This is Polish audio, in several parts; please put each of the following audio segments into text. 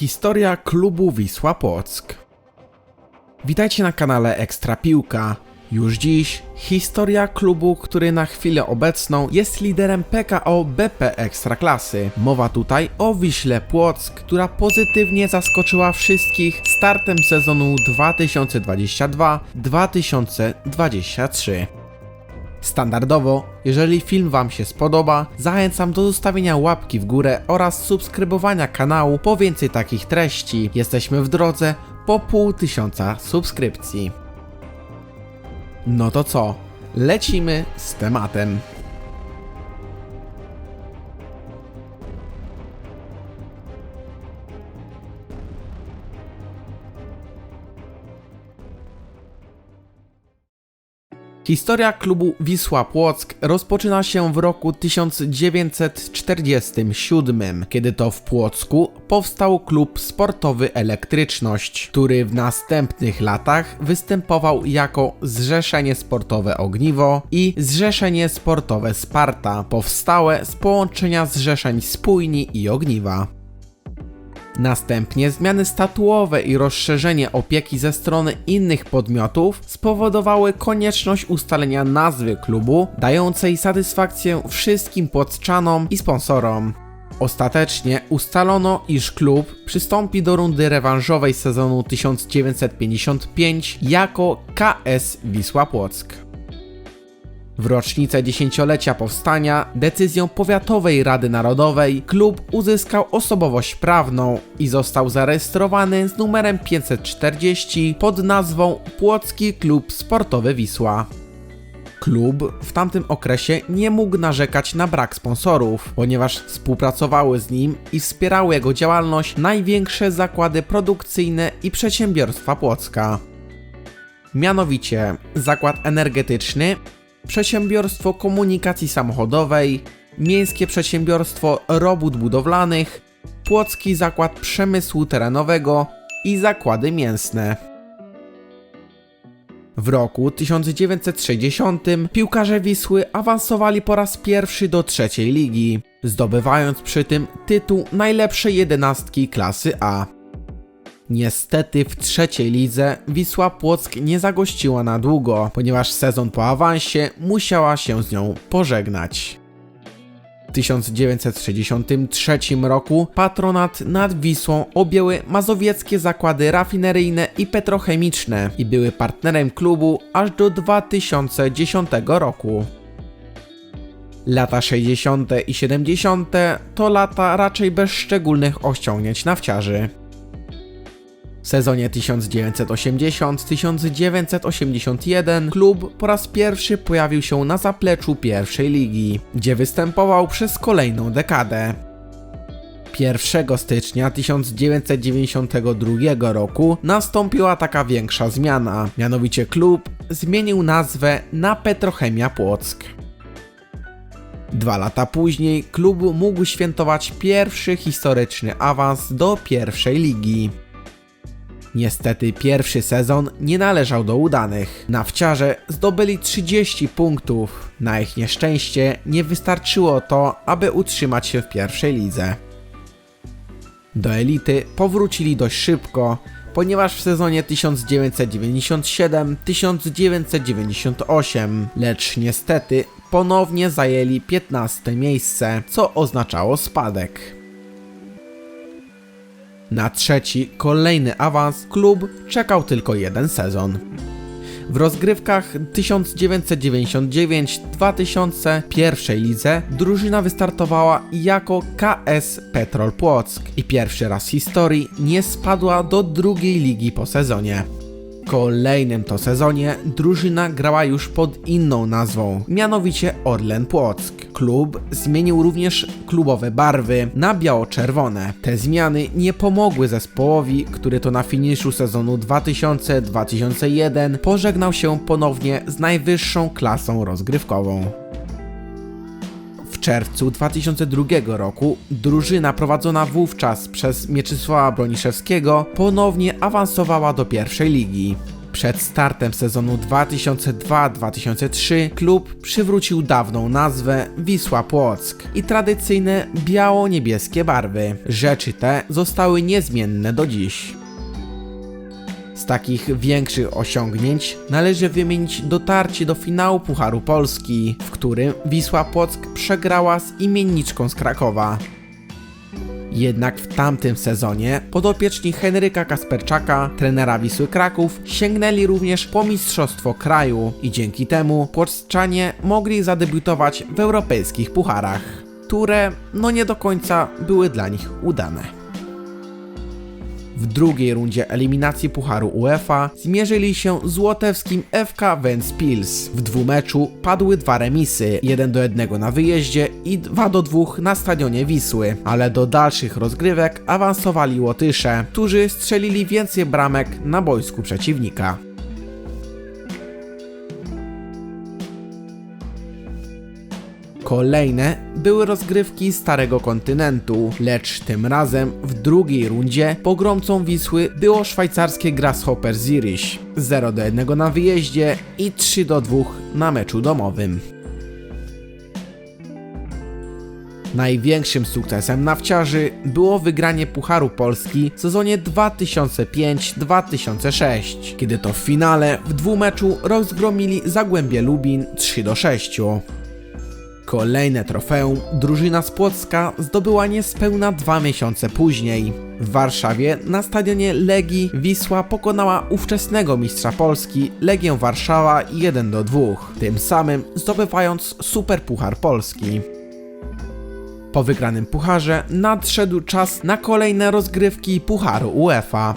Historia klubu Wisła Płock. Witajcie na kanale Ekstra Piłka. Już dziś historia klubu, który na chwilę obecną jest liderem PKO BP Ekstraklasy. Mowa tutaj o Wiśle Płock, która pozytywnie zaskoczyła wszystkich startem sezonu 2022-2023. Standardowo, jeżeli film Wam się spodoba, zachęcam do zostawienia łapki w górę oraz subskrybowania kanału po więcej takich treści. Jesteśmy w drodze po pół tysiąca subskrypcji. No to co? Lecimy z tematem. Historia klubu Wisła Płock rozpoczyna się w roku 1947, kiedy to w Płocku powstał klub sportowy Elektryczność, który w następnych latach występował jako Zrzeszenie Sportowe Ogniwo i Zrzeszenie Sportowe Sparta, powstałe z połączenia zrzeszeń Spójni i Ogniwa. Następnie zmiany statuowe i rozszerzenie opieki ze strony innych podmiotów spowodowały konieczność ustalenia nazwy klubu, dającej satysfakcję wszystkim płocczanom i sponsorom. Ostatecznie ustalono, iż klub przystąpi do rundy rewanżowej sezonu 1955 jako KS Wisła Płock. W rocznicę dziesięciolecia powstania decyzją Powiatowej Rady Narodowej klub uzyskał osobowość prawną i został zarejestrowany z numerem 540 pod nazwą Płocki Klub Sportowy Wisła. Klub w tamtym okresie nie mógł narzekać na brak sponsorów, ponieważ współpracowały z nim i wspierały jego działalność największe zakłady produkcyjne i przedsiębiorstwa Płocka. Mianowicie Zakład Energetyczny, Przedsiębiorstwo Komunikacji Samochodowej, Miejskie Przedsiębiorstwo Robót Budowlanych, Płocki Zakład Przemysłu Terenowego i Zakłady Mięsne. W roku 1960 piłkarze Wisły awansowali po raz pierwszy do trzeciej ligi, zdobywając przy tym tytuł najlepszej jedenastki klasy A. Niestety w trzeciej lidze Wisła Płock nie zagościła na długo, ponieważ sezon po awansie musiała się z nią pożegnać. W 1963 roku patronat nad Wisłą objęły mazowieckie zakłady rafineryjne i petrochemiczne i były partnerem klubu aż do 2010 roku. Lata 60. i 70. to lata raczej bez szczególnych osiągnięć nawciarzy. W sezonie 1980-1981 klub po raz pierwszy pojawił się na zapleczu pierwszej ligi, gdzie występował przez kolejną dekadę. 1 stycznia 1992 roku nastąpiła taka większa zmiana, mianowicie klub zmienił nazwę na Petrochemia Płock. Dwa lata później klub mógł świętować pierwszy historyczny awans do pierwszej ligi. Niestety pierwszy sezon nie należał do udanych. Nawciarze zdobyli 30 punktów. Na ich nieszczęście nie wystarczyło to, aby utrzymać się w pierwszej lidze. Do elity powrócili dość szybko, ponieważ w sezonie 1997-1998, lecz niestety ponownie zajęli 15 miejsce, co oznaczało spadek. Na trzeci, kolejny awans klub czekał tylko jeden sezon. W rozgrywkach 1999-2000 pierwszej lidze drużyna wystartowała jako KS Petrol Płock i pierwszy raz w historii nie spadła do drugiej ligi po sezonie. Kolejnym to sezonie drużyna grała już pod inną nazwą, mianowicie Orlen Płock. Klub zmienił również klubowe barwy na biało-czerwone. Te zmiany nie pomogły zespołowi, który to na finiszu sezonu 2000-2001 pożegnał się ponownie z najwyższą klasą rozgrywkową. W czerwcu 2002 roku drużyna prowadzona wówczas przez Mieczysława Broniszewskiego ponownie awansowała do pierwszej ligi. Przed startem sezonu 2002-2003 klub przywrócił dawną nazwę Wisła Płock i tradycyjne biało-niebieskie barwy. Rzeczy te zostały niezmienne do dziś. Takich większych osiągnięć należy wymienić dotarcie do finału Pucharu Polski, w którym Wisła Płock przegrała z imienniczką z Krakowa. Jednak w tamtym sezonie podopieczni Henryka Kasperczaka, trenera Wisły Kraków, sięgnęli również po Mistrzostwo Kraju i dzięki temu płoczczanie mogli zadebiutować w europejskich pucharach, które no nie do końca były dla nich udane. W drugiej rundzie eliminacji Pucharu UEFA zmierzyli się z łotewskim FK Ventspils. W dwumeczu padły dwa remisy, 1 do 1 na wyjeździe i 2 do 2 na stadionie Wisły, ale do dalszych rozgrywek awansowali Łotysze, którzy strzelili więcej bramek na boisku przeciwnika. Kolejne były rozgrywki Starego Kontynentu, lecz tym razem w drugiej rundzie pogromcą Wisły było szwajcarskie Grasshopper Zurich 0 do 1 na wyjeździe i 3 do 2 na meczu domowym. Największym sukcesem nawciarzy było wygranie Pucharu Polski w sezonie 2005-2006, kiedy to w finale w dwumeczu rozgromili Zagłębie Lubin 3 do 6. Kolejne trofeum drużyna z Płocka zdobyła niespełna dwa miesiące później. W Warszawie na stadionie Legii Wisła pokonała ówczesnego mistrza Polski Legię Warszawa 1 do 2, tym samym zdobywając Superpuchar Polski. Po wygranym pucharze nadszedł czas na kolejne rozgrywki Pucharu UEFA.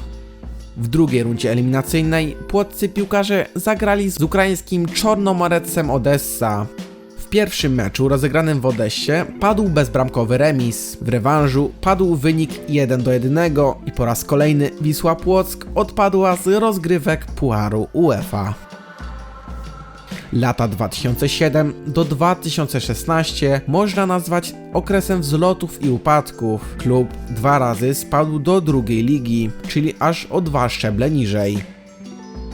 W drugiej rundzie eliminacyjnej płoccy piłkarze zagrali z ukraińskim Czornomorecem Odessa. Pierwszym meczu rozegranym w Odessie padł bezbramkowy remis. W rewanżu padł wynik 1 do 1 i po raz kolejny Wisła Płock odpadła z rozgrywek Pucharu UEFA. Lata 2007 do 2016 można nazwać okresem wzlotów i upadków. Klub dwa razy spadł do drugiej ligi, czyli aż o dwa szczeble niżej.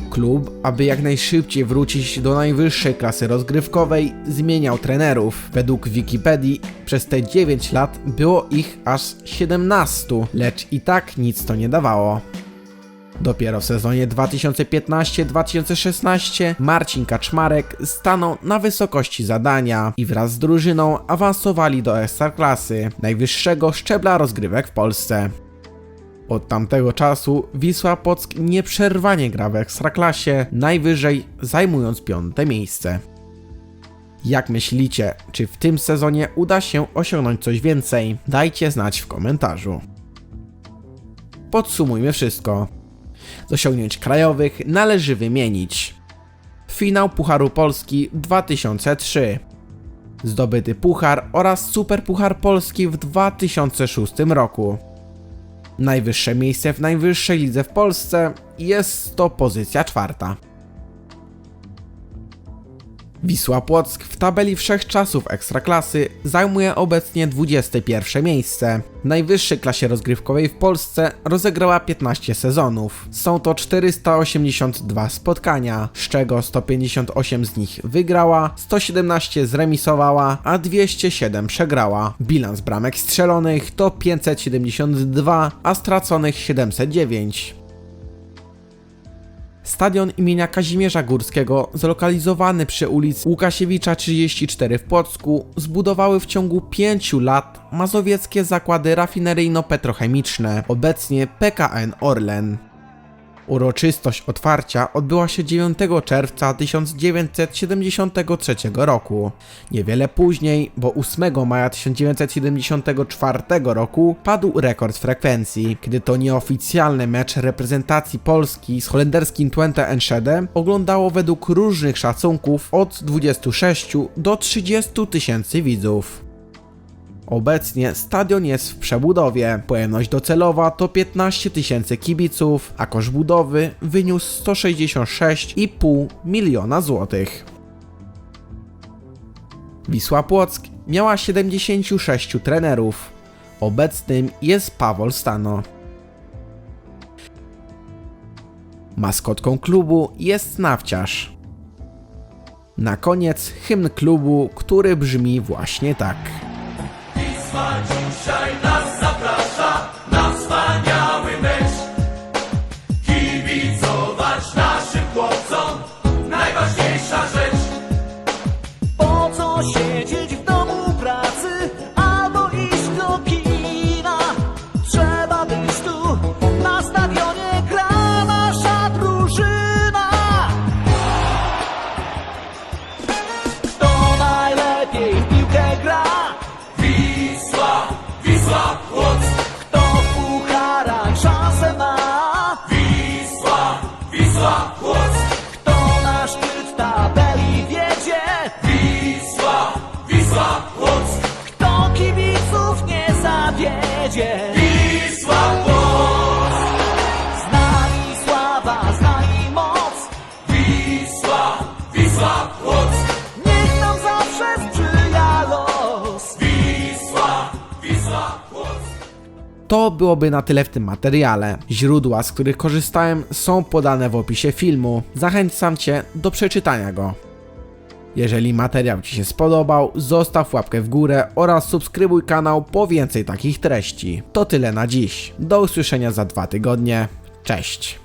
Klub, aby jak najszybciej wrócić do najwyższej klasy rozgrywkowej, zmieniał trenerów. Według Wikipedii przez te 9 lat było ich aż 17, lecz i tak nic to nie dawało. Dopiero w sezonie 2015-2016 Marcin Kaczmarek stanął na wysokości zadania i wraz z drużyną awansowali do Ekstraklasy, najwyższego szczebla rozgrywek w Polsce. Od tamtego czasu Wisła Płock nieprzerwanie gra w Ekstraklasie, najwyżej zajmując piąte miejsce. Jak myślicie, czy w tym sezonie uda się osiągnąć coś więcej? Dajcie znać w komentarzu. Podsumujmy wszystko. Z osiągnięć krajowych należy wymienić Finał Pucharu Polski 2003 Zdobyty puchar oraz Superpuchar Polski w 2006 roku Najwyższe miejsce w najwyższej lidze w Polsce jest to pozycja czwarta. Wisła Płock w tabeli wszechczasów Ekstraklasy zajmuje obecnie 21 miejsce. W najwyższej klasie rozgrywkowej w Polsce rozegrała 15 sezonów. Są to 482 spotkania, z czego 158 z nich wygrała, 117 zremisowała, a 207 przegrała. Bilans bramek strzelonych to 572, a straconych 709. Stadion imienia Kazimierza Górskiego, zlokalizowany przy ulicy Łukasiewicza 34 w Płocku, zbudowały w ciągu 5 lat mazowieckie zakłady rafineryjno-petrochemiczne, obecnie PKN Orlen. Uroczystość otwarcia odbyła się 9 czerwca 1973 roku. Niewiele później, bo 8 maja 1974 roku padł rekord frekwencji, kiedy to nieoficjalny mecz reprezentacji Polski z holenderskim Twente Enschede oglądało według różnych szacunków od 26 do 30 tysięcy widzów. Obecnie stadion jest w przebudowie. Pojemność docelowa to 15 tysięcy kibiców, a koszt budowy wyniósł 166,5 miliona złotych. Wisła Płock miała 76 trenerów. Obecnym jest Pawol Stano. Maskotką klubu jest Nawciarz. Na koniec hymn klubu, który brzmi właśnie tak. Smiles, shine, To byłoby na tyle w tym materiale. Źródła, z których korzystałem, są podane w opisie filmu. Zachęcam Cię do przeczytania go. Jeżeli materiał Ci się spodobał, zostaw łapkę w górę oraz subskrybuj kanał po więcej takich treści. To tyle na dziś. Do usłyszenia za dwa tygodnie. Cześć.